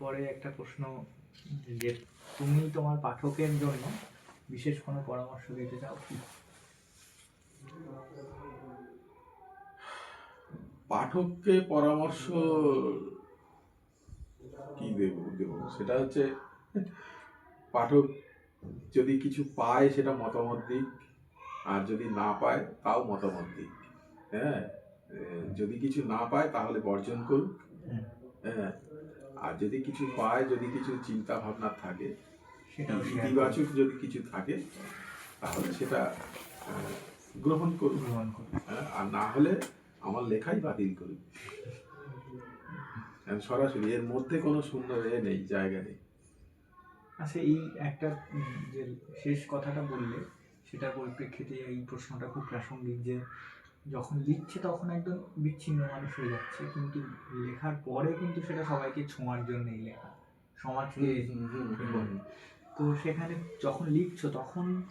এরপরে একটা প্রশ্ন যে তুমি তোমার পাঠকের জন্য বিশেষ কোনো পরামর্শ দিতে চাও কি? পাঠককে পরামর্শ কি দেব দেব? সেটা হচ্ছে পাঠক যদি কিছু পায় সেটা মতামত দিক আর যদি না পায় তাও মতামত দিক। হ্যাঁ? যদি কিছু না পায় তাহলে বর্জন করুক। হ্যাঁ? আর যদি কিছু পায় যদি কিছু চিন্তা ভাবনা থাকে ইতিবাচক যদি কিছু থাকে তাহলে সেটা গ্রহণ করো, করুন। গ্রহণ করো হ্যাঁ, আর না হলে আমার লেখাই বাতিল করুন। হ্যাঁ, সরাসরি এর মধ্যে কোনো সুন্দর এ নেই জায়গা নেই। আচ্ছা এই একটা যে শেষ কথাটা বললে সেটার পরিপ্রেক্ষিতে এই প্রশ্নটা খুব প্রাসঙ্গিক যে যখন লিখছে তখন একদম বিচ্ছিন্ন মানুষ হয়ে যাচ্ছে। কিন্তু লেখার পরে কিন্তু সেটা সবাইকে ছোঁয়ার জন্যই লেখা। সমাজকে তো সেখানে যখন লিখছো তখন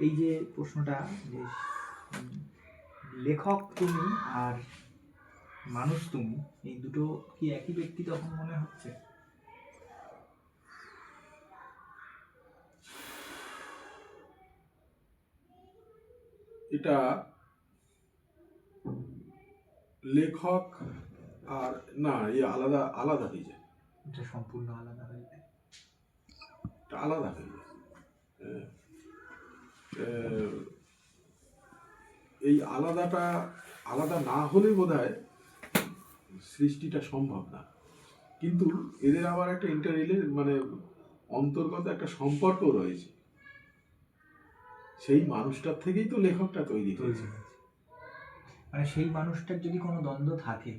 এই যে প্রশ্নটা যে লেখক তুমি আর মানুষ তুমি এই দুটো কি একই ব্যক্তি তখন মনে হচ্ছে? এটা লেখক আর না এই আলাদা আলাদা হয়ে যায়। এটা সম্পূর্ণ আলাদা হয়ে যায়। এটা আলাদা হয়ে যায়। হ্যাঁ। এই আলাদাটা আলাদা না হলে বোধ সৃষ্টিটা সম্ভব না। কিন্তু এদের আবার একটা ইন্টাররিলে মানে অন্তর্গত একটা সম্পর্ক রয়েছে। সেই মানুষটার থেকেই তো লেখকটা তৈরি হয়েছে। মানে সেই মানুষটার যদি কোনো দ্বন্দ্ব থাকে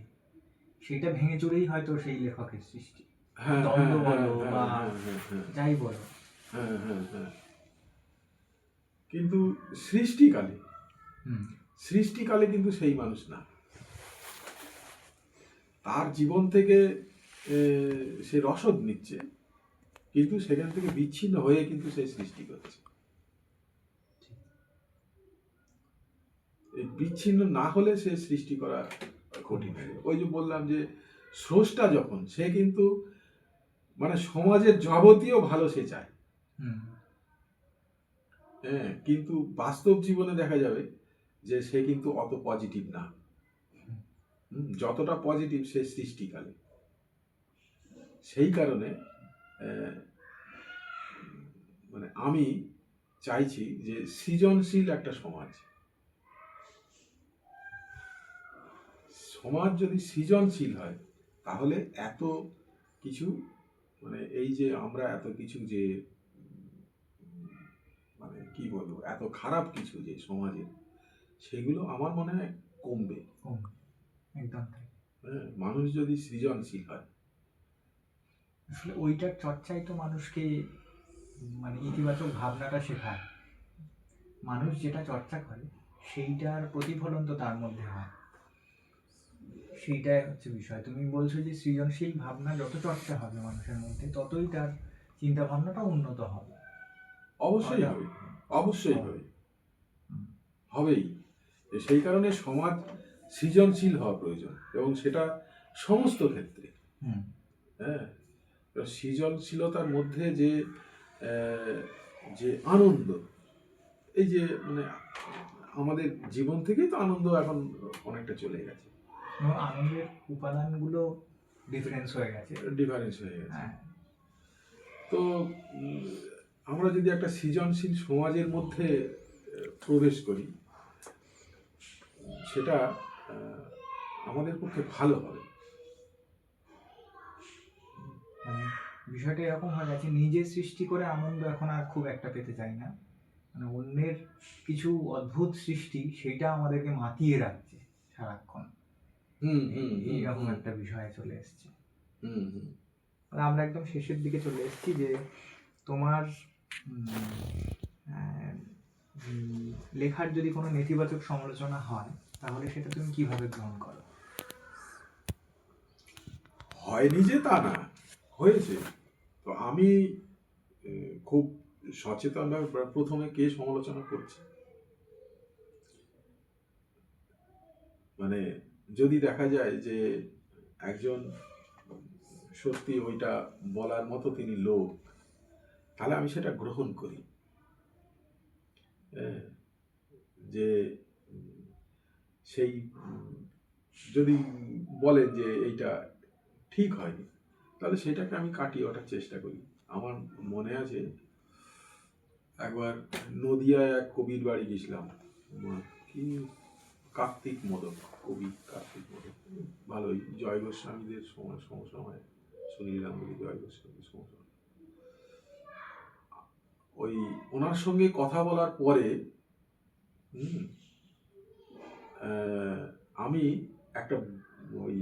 সেটা ভেঙে চুরেই হয়তো সেই লেখকের সৃষ্টি। হ্যাঁ দ্বন্দ্ব হ্যাঁ, বলো হ্যাঁ, বা- যাই বলো। কিন্তু সৃষ্টিকালে হুম। সৃষ্টিকালে কিন্তু সেই মানুষ না। তার জীবন থেকে সে রসদ নিচ্ছে কিন্তু সেখান থেকে বিচ্ছিন্ন হয়ে কিন্তু সে সৃষ্টি করছে। বিচ্ছিন্ন না হলে সে সৃষ্টি করা কঠিন হয়ে। ওই যে বললাম যে স্রষ্টা যখন সে কিন্তু মানে সমাজের যাবতীয় ভালো সে চায়। হুম। হ্যাঁ কিন্তু বাস্তব জীবনে দেখা যাবে যে সে কিন্তু অত পজিটিভ না। হুম, যতটা পজিটিভ সে সৃষ্টিকালে। সেই কারণে মানে আমি চাইছি যে সৃজনশীল একটা সমাজ সমাজ যদি সৃজনশীল হয় তাহলে এত কিছু মানে এই যে আমরা এত কিছু যে মানে কি বলব এত খারাপ কিছু যে সমাজে সেগুলো আমার মনে হয় কমবে। কম একদম হ্যাঁ মানুষ যদি সৃজনশীল হয়। আসলে ওইটার চর্চাই তো মানুষকে মানে ইতিবাচক ভাবনাটা শেখায়। মানুষ যেটা চর্চা করে সেইটার প্রতিফলন তো তার মধ্যে হয়। সেইটাই হচ্ছে বিষয়। তুমি বলছো যে সৃজনশীল ভাবনা যত চর্চা হবে মানুষের মধ্যে ততই তার চিন্তা ভাবনাটা উন্নত হবে। অবশ্যই। হবে। অবশ্যই হবে। হবেই। সেই কারণে সমাজ সৃজনশীল হওয়া প্রয়োজন এবং সেটা সমস্ত ক্ষেত্রে। হুম। হ্যাঁ? সৃজনশীলতার মধ্যে যে যে আনন্দ এই যে মানে আমাদের জীবন থেকেই তো আনন্দ এখন অনেকটা চলে গেছে। এবং আনন্দের উপাদানগুলো ডিফারেন্স হয়ে গেছে। ডিফারেন্স হয়ে গেছে। হ্যাঁ। তো আমরা যদি একটা সৃজনশীল সমাজের মধ্যে প্রবেশ করি সেটা আমাদের পক্ষে ভালো হবে। মানে বিষয়টা এরকম হয়ে গেছে নিজে সৃষ্টি করে আনন্দ এখন আর খুব একটা পেতে চাই না। মানে অন্যের কিছু অদ্ভুত সৃষ্টি সেটা আমাদেরকে মাতিয়ে রাখছে সারাক্ষণ। এইরকম একটা বিষয়ে চলে এসছে। হুম হুম। মানে আমরা একদম শেষের দিকে চলে এসেছি যে তোমার উম, আহ, লেখার যদি কোনো নেতিবাচক সমালোচনা হয় তাহলে সেটা তুমি কীভাবে গ্রহণ করো? হয়নি যে তা না হয়েছে। তো আমি খুব সচেতনভাবে প্রথমে কে সমালোচনা করছে? মানে যদি দেখা যায় যে একজন সত্যি ওইটা বলার মতো তিনি লোক তাহলে আমি সেটা গ্রহণ করি। হ্যাঁ, যে সেই যদি বলেন যে এইটা ঠিক হয়নি তাহলে সেটাকে আমি কাটিয়ে ওঠার চেষ্টা করি। আমার মনে আছে একবার নদিয়ায় এক কবির বাড়ি গেছিলাম। কি কার্তিক মোদক কবি কার্তিক মোদক ভালোই জয় গোস্বামীদের সময় সমসময় সুনীল গাঙ্গুলি জয় সমসময় ওই ওনার সঙ্গে কথা বলার পরে আমি একটা ওই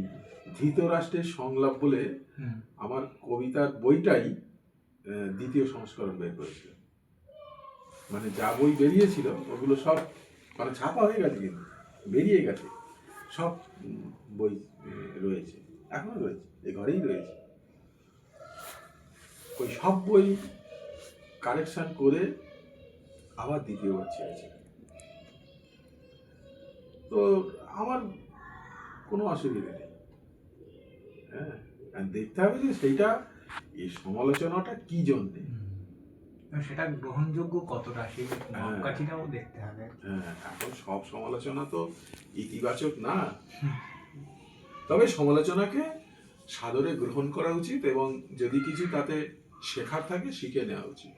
ধৃতরাষ্ট্রের সংলাপ বলে আমার কবিতার বইটাই দ্বিতীয় সংস্করণ বের করেছিলাম। মানে যা বই বেরিয়েছিল ওগুলো সব মানে ছাপা হয়ে গেছে কিন্তু। বেরিয়ে গেছে। সব বই রয়েছে। এখনও রয়েছে। এই ঘরেই রয়েছে। ওই সব বই কারেকশন করে আবার দ্বিতীয়বার ছেড়েছে। তো আমার কোনো অসুবিধা নেই। হ্যাঁ দেখতে হবে যে সেইটা, এই সমালোচনাটা কি জন্যে? সেটা গ্রহণযোগ্য কতটা সেই মাপকাঠিটাও দেখতে হবে। হ্যাঁ এখন সব সমালোচনা তো ইতিবাচক না। তবে সমালোচনাকে সাদরে গ্রহণ করা উচিত এবং যদি কিছু তাতে শেখার থাকে শিখে নেওয়া উচিত।